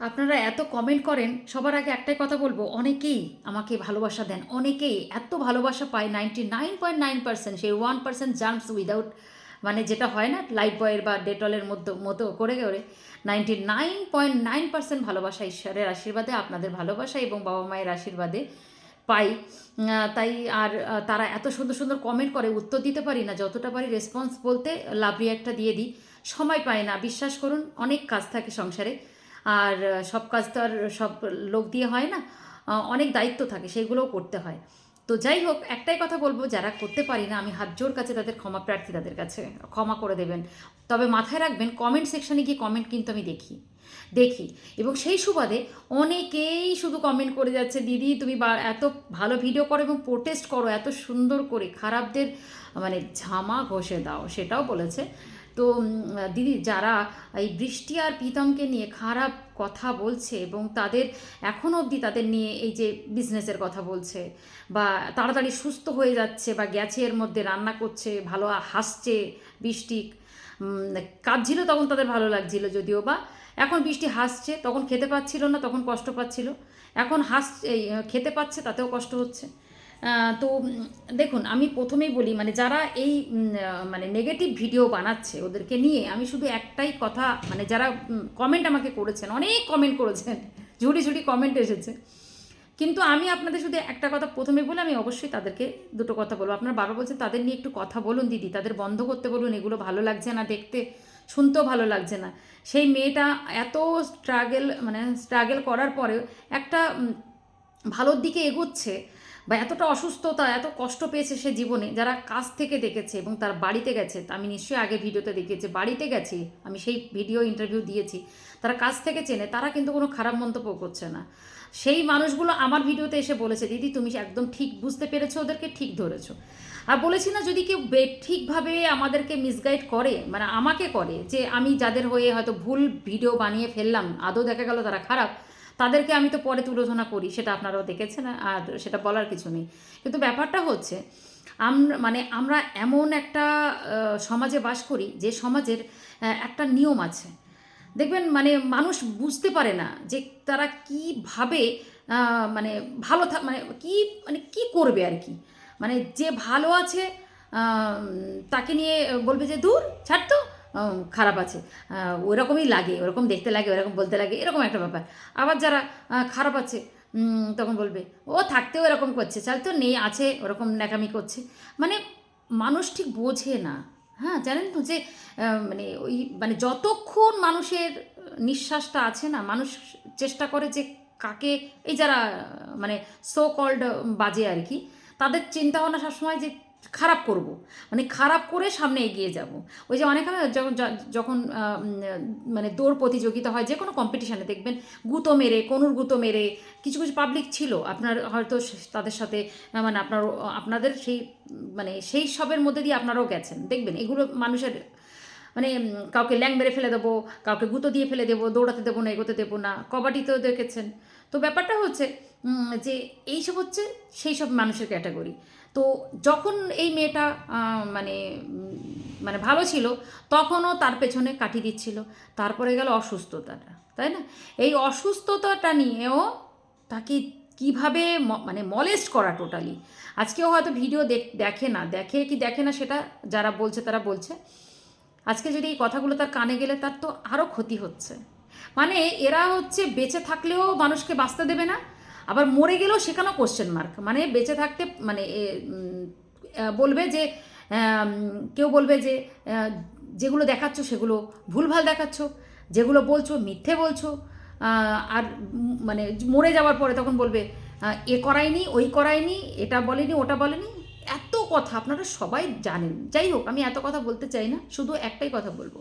আপনারা এত কমেন্ট করেন, সবার আগে একটাই কথা বলব, অনেকেই আমাকে ভালোবাসা দেন, অনেকেই এত ভালোবাসা পায় ninety nine point nine percent সেই ওয়ান পার্সেন্ট জাম্পস উইদাউট মানে যেটা হয় না লাইফ বয়ের বা ডেটলের মধ্যে, মতো করে করে ninety nine point nine percent ভালোবাসা ঈশ্বরের আশীর্বাদে আপনাদের ভালোবাসা এবং বাবা মায়ের আশীর্বাদে পাই। তাই আর তারা এত সুন্দর সুন্দর কমেন্ট করে, উত্তর দিতে পারি না, যতটা পারি রেসপন্স বলতে লাভ একটা দিয়ে দিই। সময় পায় না, বিশ্বাস করুন, অনেক কাজ থাকে সংসারে। আর সব কাজ তো আর সব লোক দিয়ে হয় না অনেক দায়িত্ব থাকে, সেগুলোও করতে হয়। তো যাই হোক, একটাই কথা বলব, যারা করতে পারি না, আমি হাত জোর কাছে তাদের ক্ষমা প্রার্থী তাদের কাছে, ক্ষমা করে দেবেন। তবে মাথায় রাখবেন কমেন্ট সেকশানে গিয়ে কমেন্ট কিন্তু আমি দেখি দেখি। এবং সেই সুবাদে অনেকেই শুধু কমেন্ট করে যাচ্ছে, দিদি, তুমি এত ভালো ভিডিও করো এবং প্রোটেস্ট করো, এত সুন্দর করে, খারাপদের মানে ঝামা ঘষে দাও। সেটাও বলেছে। তো দিদি, যারা এই বৃষ্টি আর প্রীতমকে নিয়ে খারাপ কথা বলছে এবং তাদের এখনও অবধি তাদের নিয়ে এই যে বিজনেসের কথা বলছে বা তাড়াতাড়ি সুস্থ হয়ে যাচ্ছে বা গেছে এর মধ্যে, রান্না করছে, ভালো হাসছে বৃষ্টি কাঁদছিল তখন তাদের ভালো লাগছিল যদিও বা, এখন বৃষ্টি হাসছে, তখন খেতে পাচ্ছিল না, তখন কষ্ট পাচ্ছিল, এখন হাস খেতে পাচ্ছে, তাতেও কষ্ট হচ্ছে। তো দেখুন, আমি প্রথমেই বলি মানে যারা এই মানে নেগেটিভ ভিডিও বানাচ্ছে ওদেরকে নিয়ে, আমি শুধু একটাই কথা মানে যারা কমেন্ট আমাকে করেছেন, অনেক কমেন্ট করেছেন, ঝুড়ি ঝুড়ি কমেন্ট এসেছে। কিন্তু আমি আপনাদের শুধু একটা কথা প্রথমে বলে, আমি অবশ্যই তাদেরকে দুটো কথা বলব। আপনারা বারবার বলছেন তাদের নিয়ে একটু কথা বলুন দিদি, তাদের বন্ধ করতে বলুন, এগুলো ভালো লাগছে না দেখতে, শুনতেও ভালো লাগছে না। সেই মেয়েটা এত স্ট্রাগেল মানে স্ট্রাগেল করার পরেও একটা ভালোর দিকে এগোচ্ছে বা এতটা অসুস্থতা, এত কষ্ট পেয়েছে সে জীবনে, যারা কাজ থেকে দেখেছে এবং তার বাড়িতে গেছে আমি নিশ্চয়ই আগে ভিডিওতে দেখেছি বাড়িতে গেছি, আমি সেই ভিডিও ইন্টারভিউ দিয়েছি, তারা কাজ থেকে চেনে, তারা কিন্তু কোনো খারাপ মন্তব্য করছে না। সেই মানুষগুলো আমার ভিডিওতে এসে বলেছে, দিদি, তুমি একদম ঠিক বুঝতে পেরেছ, ওদেরকে ঠিক ধরেছো। আর বলেছি না যদি কেউ ঠিকভাবে আমাদেরকে মিসগাইড করে মানে আমাকে করে, যে আমি যাদের হয়ে হয়তো ভুল ভিডিও বানিয়ে ফেললাম, আদৌ দেখা গেল তারা খারাপ তাদেরকে আমি তো পরে তুলোধনা করি, সেটা আপনারাও দেখেছেন, আর সেটা বলার কিছু নেই। কিন্তু ব্যাপারটা হচ্ছে, আমরা মানে আমরা এমন একটা সমাজে বাস করি, যে সমাজের একটা নিয়ম আছে। দেখবেন মানে মানুষ বুঝতে পারে না যে তারা কীভাবে মানে ভালো থাক মানে কি মানে কি করবে আর কি। মানে যে ভালো আছে তাকে নিয়ে বলবে যে, দূর, ছাড় তো। খারাপ আছে। ওরকমই লাগে, ওরকম দেখতে লাগে, ওরকম বলতে লাগে, এরকম একটা ব্যাপার। আবার যারা খারাপ আছে তখন বলবে, ও থাকতেও এরকম করছে, চাল তো নেই, আছে, ওরকম ন্যাকামি করছে। মানে মানুষ ঠিক বোঝে না। হ্যাঁ জানেন তো যে মানে ওই মানে যতক্ষণ মানুষের নিঃশ্বাসটা আছে না, মানুষ চেষ্টা করে যে কাকে, এই যারা মানে সো কল্ড বাজে আর কি, তাদের চিন্তা ভাবনা সবসময় যে খারাপ করব। মানে খারাপ করে সামনে এগিয়ে যাব। ওই যে অনেক যখন যখন মানে দৌড় প্রতিযোগিতা হয় যে কোনো কম্পিটিশানে দেখবেন, গুঁতো মেরে, কনুর গুঁতো মেরে, কিছু কিছু পাবলিক ছিল। আপনার হয়তো তাদের সাথে মানে আপনার, আপনাদের সেই মানে সেই সবের মধ্যে দিয়ে আপনারাও গেছেন। দেখবেন, এগুলো মানুষের মানে কাউকে ল্যাং মেরে ফেলে দেবো, কাউকে গুঁতো দিয়ে ফেলে দেবো, দৌড়াতে দেবো না, এগোতে দেবো না কবাডিতেও দেখেছেন। তো ব্যাপারটা হচ্ছে যে এইসব হচ্ছে সেই সব মানুষের ক্যাটাগরি। তো যখন এই মেয়েটা মানে মানে ভালো ছিল, তখনও তার পেছনে কাটি দিচ্ছিল। তারপরে গেল অসুস্থতাটা, তাই না? এই অসুস্থতাটা নিয়েও তাকে কীভাবে মানে মলেস্ট করা টোটালি আজকেও হয়তো ভিডিও দেখে না। দেখে কি দেখে না সেটা যারা বলছে তারা বলছে। আজকে যদি এই কথাগুলো তার কানে গেলে তার তো আরও ক্ষতি হচ্ছে। মানে এরা হচ্ছে বেঁচে থাকলেও মানুষকে বাঁচতে দেবে না আবার মরে গেলেও সেখানেও কোশ্চেন মার্ক মানে বেঁচে থাকতে মানে বলবে যে কেউ বলবে যে যেগুলো দেখাচ্ছ সেগুলো ভুলভাল দেখাচ্ছ, যেগুলো বলছো মিথ্যে বলছো আর মানে মরে যাওয়ার পরে তখন বলবে এ করায়নি, ওই করায়নি, এটা বলেনি, ওটা বলেনি। এত কথা আপনারা সবাই জানেন। যাই হোক, আমি এত কথা বলতে চাই না, শুধু একটাই কথা বলব।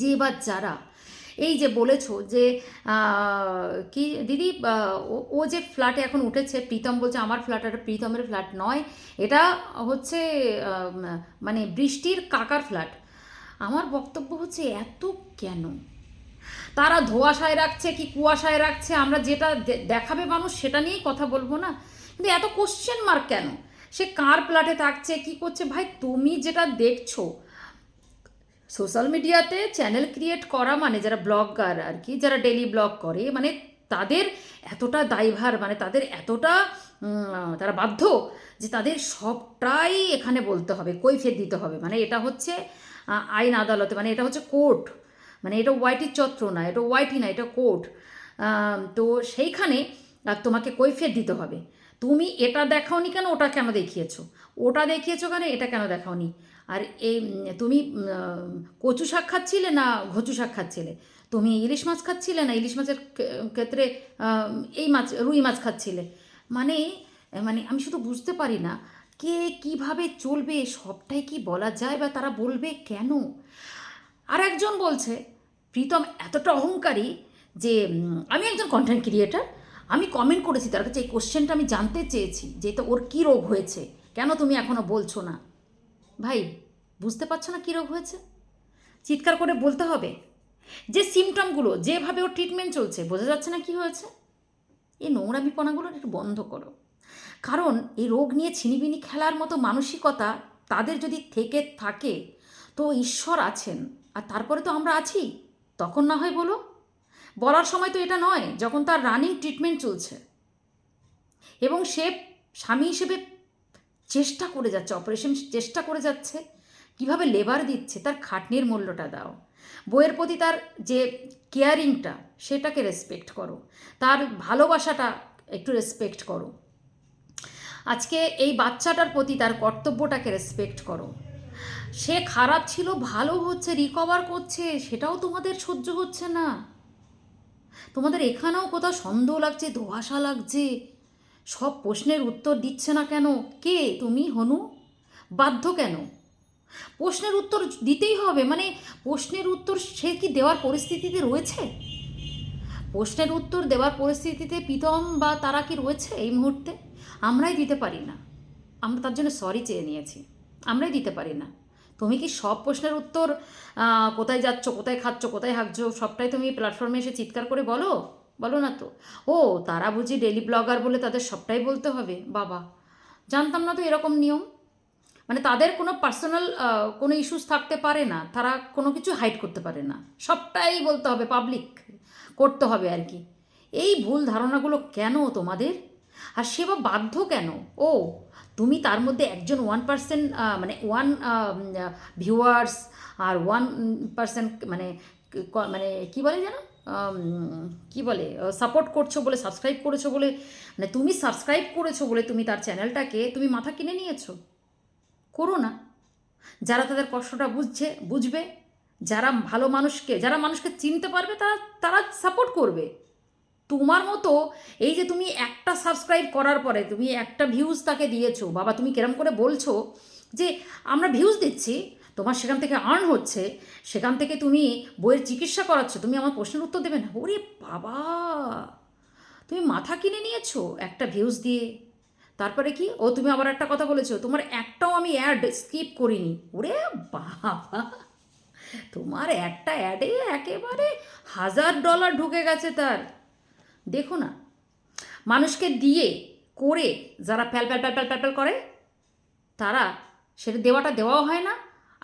যে বা যারা এই যে বলেছ যে কি দিদি ও- যে ফ্ল্যাটে এখন উঠেছে, প্রীতম বলছে আমার ফ্ল্যাট এটা প্রীতমের ফ্ল্যাট নয়, এটা হচ্ছে মানে বৃষ্টির কাকার ফ্ল্যাট আমার বক্তব্য হচ্ছে এত কেন? তারা ধোয়াশায় রাখছে কি কুয়াশায় রাখছে, আমরা যেটা দেখাবে মানুষ সেটা নিয়েই কথা বলব না। কিন্তু এত কোশ্চেন মার্ক কেন? সে কার প্লাটে থাকছে, কি করছে? ভাই তুমি যেটা দেখছ সোশ্যাল মিডিয়াতে চ্যানেল ক্রিয়েট করা মানে যারা ব্লগার আর কি, যারা ডেলি ব্লগ করে মানে তাদের এতটা দায়ভার মানে তাদের এতটা তারা বাধ্য যে তাদের সবটাই এখানে বলতে হবে, কৈফিয়ত দিতে হবে। মানে এটা হচ্ছে আইন আদালতে মানে এটা হচ্ছে কোর্ট। মানে এটা ওয়াইটির চত্র না, এটা ওয়াইটি না, এটা কোর্ট। তো সেইখানে তোমাকে কৈফিয়ত দিতে হবে। তুমি এটা দেখাওনি কেন, ওটা কেন দেখিয়েছো? ওটা দেখিয়েছো কেন, এটা কেন দেখাওনি? আর এই, তুমি কচু শাক খাচ্ছিলে না ঘচু শাক খাচ্ছিলে? তুমি ইলিশ মাছ খাচ্ছিলে না? ইলিশ মাছের ক্ষেত্রে এই মাছ, রুই মাছ খাচ্ছিলে? মানে মানে আমি শুধু বুঝতে পারি না, কে কীভাবে চলবে, সবটাই কি বলা যায় বা তারা বলবে কেন? আর একজন বলছে, প্রীতম এতটা অহংকারী যে আমি একজন কন্টেন্ট ক্রিয়েটার আমি কমেন্ট করেছি তার কাছে এই কোশ্চেনটা আমি জানতে চেয়েছি, যে তো ওর কী রোগ হয়েছে? কেন তুমি এখনও বলছো না? ভাই, বুঝতে পারছ না কী রোগ হয়েছে? চিৎকার করে বলতে হবে। যে সিমটমগুলো যেভাবে ওর ট্রিটমেন্ট চলছে, বোঝা যাচ্ছে না কি হয়েছে? এই নোংরা বিপনাগুলো একটু বন্ধ করো। কারণ এই রোগ নিয়ে ছিনিবিনি খেলার মতো মানসিকতা তাদের যদি থেকে থাকে, তো ঈশ্বর আছেন। আর তারপরে তো আমরা আছি। তখন না হয় বলো। বলার সময় তো এটা নয়, যখন তার রানিং ট্রিটমেন্ট চলছে। এবং সে স্বামী হিসেবে চেষ্টা করে যাচ্ছে অপারেশন চেষ্টা করে যাচ্ছে। কীভাবে লেবার দিচ্ছে, তার খাটনির মূল্যটা দাও। বইয়ের প্রতি তার যে কেয়ারিংটা সেটাকে রেসপেক্ট করো। তার ভালোবাসাটা একটু রেসপেক্ট করো। আজকে এই বাচ্চাটার প্রতি তার কর্তব্যটাকে রেসপেক্ট করো। সে খারাপ ছিল, ভালো হচ্ছে রিকভার করছে, সেটাও তোমাদের সহ্য হচ্ছে না। তোমাদের এখানেও কোথাও সন্দেহ লাগছে, ধোয়াশা লাগছে। সব প্রশ্নের উত্তর দিচ্ছে না কেন? কে? তুমি, হনু? বাধ্য কেন? প্রশ্নের উত্তর দিতেই হবে। মানে প্রশ্নের উত্তর সে কি দেওয়ার পরিস্থিতিতে রয়েছে? প্রশ্নের উত্তর দেওয়ার পরিস্থিতিতে প্রীতম বা তারা কি রয়েছে এই মুহূর্তে? আমরাই দিতে পারি না। আমরা তার জন্য সরি চেয়ে নিয়েছি। আমরাই দিতে পারি না। তুমি কি সব প্রশ্নের উত্তর কোথায় যাচ্ছ, কোথায় খাচ্ছ, কোথায় হাঁকছো, সবটাই তুমি প্ল্যাটফর্মে এসে চিৎকার করে বলো? বলো না তো। ও, তারা বুঝি ডেলি ব্লগার বলে তাদের সবটাই বলতে হবে? বাবা, জানতাম না তো এরকম নিয়ম। মানে তাদের কোনো পার্সোনাল কোনো ইস্যুস থাকতে পারে না, তারা কোনো কিছু হাইড করতে পারে না। সবটাই বলতে হবে পাবলিক করতে হবে আর কি। এই ভুল ধারণাগুলো কেন তোমাদের? আর সে বা বাধ্য কেন? ও, তুমি তার মধ্যে একজন ওয়ান পার্সেন্ট মানে ওয়ান ভিউয়ার্স আর ওয়ান পার্সেন্ট মানে মানে কি বলে যেন? কি বলে সাপোর্ট করছ বলে সাবস্ক্রাইব করেছ বলে মানে তুমি সাবস্ক্রাইব করেছ বলে তুমি তার চ্যানেলটাকে তুমি মাথা কিনে নিয়েছো? করো না। যারা তাদের কষ্টটা বুঝছে, বুঝবে, যারা ভালো মানুষকে, যারা মানুষকে চিনতে পারবে, তারা তারা সাপোর্ট করবে। তোমার মতো এই যে তুমি একটা সাবস্ক্রাইব করার পরে তুমি একটা ভিউজ তাকে দিয়েছ, বাবা তুমি কেরম করে বলছো যে আমরা ভিউজ দিচ্ছি তোমার সেখান থেকে আর্ন হচ্ছে, সেখান থেকে তুমি বইয়ের চিকিৎসা করাচ্ছ, তুমি আমার প্রশ্নের উত্তর দেবে না। ওরে বাবা! তুমি মাথা কিনে নিয়েছো একটা ভিউজ দিয়ে। তারপরে কি? ও তুমি আবার একটা কথা বলেছ, তোমার একটাও আমি অ্যাড স্কিপ করিনি। ওরে বাবা! তোমার একটা অ্যাডে একেবারে হাজার ডলার ঢুকে গেছে তার। দেখো না, মানুষকে দিয়ে, করে যারা প্যাল প্যাল প্যাল প্যাল প্যাল করে, তারা সেটা দেওয়াটা দেওয়াও হয় না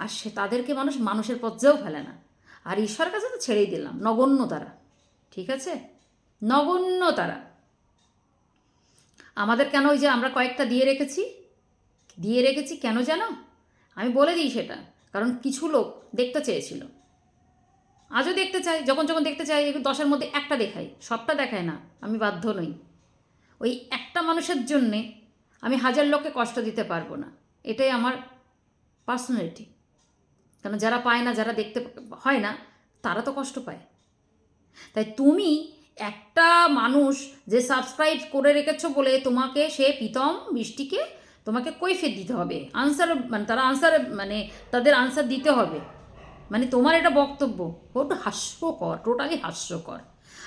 আর সে তাদেরকে মানুষ মানুষের পর্যায়েও ফেলে না। আর ঈশ্বরের কাছে তো ছেড়েই দিলাম, নগণ্য তারা, ঠিক আছে? নগণ্য তারা। আমাদের কেন ওই যে আমরা কয়েকটা দিয়ে রেখেছি? দিয়ে রেখেছি কেন জানো আমি বলে দিই সেটা, কারণ কিছু লোক দেখতে চেয়েছিল। আজও দেখতে চাই, যখন যখন দেখতে চাই দশের মধ্যে একটা দেখাই, সবটা দেখায় না, আমি বাধ্য নই। ওই একটা মানুষের জন্যে আমি হাজার লোককে কষ্ট দিতে পারব না, এটাই আমার পার্সোনালিটি কারণ যারা পায় না, যারা দেখতে হয় না, তারা তো কষ্ট পায়। তাই তুমি একটা মানুষ যে সাবস্ক্রাইব করে রেখেছো বলে তোমাকে সে প্রীতম বৃষ্টিকে তোমাকে কৈফিয়ত দিতে হবে। আনসার মানে তারা আনসার মানে তাদের আনসার দিতে হবে। মানে তোমার এটা বক্তব্য। ওটা হাস্যকর টোটালি হাস্যকর।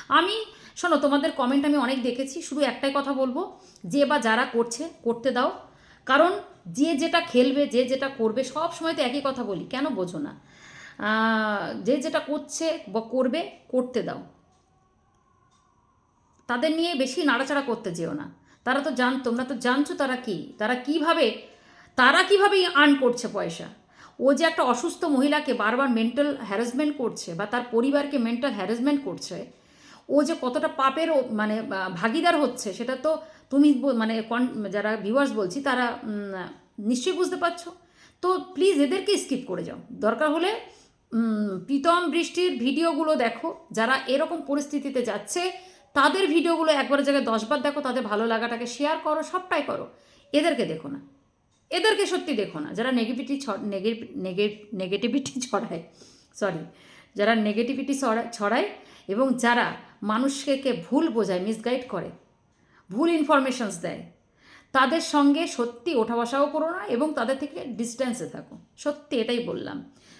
আমি, শোনো, তোমাদের কমেন্ট আমি অনেক দেখেছি। শুধু একটাই কথা বলব, যে বা যারা করছে, করতে দাও। কারণ যে যেটা খেলবে, যে যেটা করবে, সব সময় তো একই কথা বলি, কেন বোঝো না? যে যেটা করছে বা করবে, করতে দাও। তাদের নিয়ে বেশি নাড়াচাড়া করতে যেও না। তারা তো জান, তোমরা তো জানছো তারা কি? তারা কীভাবে তারা কীভাবে আর্ন করছে পয়সা? ও যে একটা অসুস্থ মহিলাকে বারবার মেন্টাল হ্যারাসমেন্ট করছে বা তার পরিবারকে মেন্টাল হ্যারাসমেন্ট করছে ও যে কতটা পাপের মানে ভাগিদার হচ্ছে, সেটা তো তুমি মানে যারা ভিউয়ার্স বলছি, তারা নিশ্চয়ই বুঝতে পারছ। তো প্লিজ এদেরকে স্কিপ করে যাও। দরকার হলে প্রীতম বৃষ্টির ভিডিওগুলো দেখো। যারা এরকম পরিস্থিতিতে যাচ্ছে, তাদের ভিডিওগুলো একবার জায়গায় দশবার দেখো, তাদের ভালো লাগাটাকে শেয়ার করো, সবটাই করো। এদেরকে দেখো না। এদেরকে সত্যি দেখো না। যারা নেগেটিভিটি নেগেটিভিটি ছড়ায় সরি যারা নেগেটিভিটি ছড়ায়, এবং যারা মানুষকে কে ভুল বোঝায় মিসগাইড করে, ভুল ইনফরমেশনস দেয়। তাদের সঙ্গে সত্যি ওঠা বসাও করো না এবং তাদের থেকে ডিস্ট্যান্সে থাকো। সত্যি এটাই বললাম।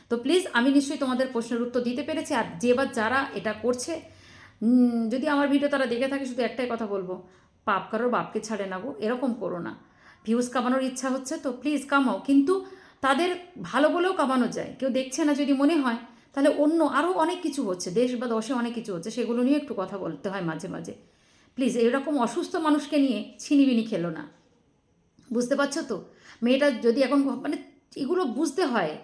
তো প্লিজ আমি নিশ্চয়ই তোমাদের প্রশ্নের উত্তর দিতে পেরেছি আর যে বা যারা এটা করছে যদি আমার ভিডিও তারা দেখে থাকে, শুধু একটাই কথা বলব, পাপ কারোর বাপকে ছাড়ে না গো, এরকম করো না। ভিউজ কামানোর ইচ্ছা হচ্ছে তো প্লিজ কামাও, কিন্তু তাদের ভালো বলেও কামানো যায়। কেউ দেখছে না যদি মনে হয় তাহলে অন্য আরও অনেক কিছু হচ্ছে, দেশ বা দশে অনেক কিছু হচ্ছে, সেগুলো নিয়ে একটু কথা বলতে হয় মাঝে মাঝে। প্লিজ এরকম অসুস্থ মানুষকে নিয়ে ছিনিবিনি খেলো না। বুঝতে পারছ তো? মেয়েটা যদি এখন মানে এগুলো বুঝতে হয়।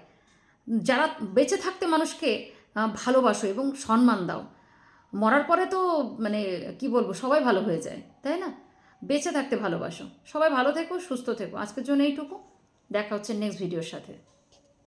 যারা বেঁচে থাকতে মানুষকে ভালোবাসো এবং সম্মান দাও। মরার পরে তো মানে কি বলব, সবাই ভালো হয়ে যায়, তাই না? বেঁচে থাকতে ভালোবাসো। সবাই ভালো থেকো, সুস্থ থেকো। আজকের জন্য এইটুকু। দেখা হচ্ছে নেক্সট ভিডিওর সাথে।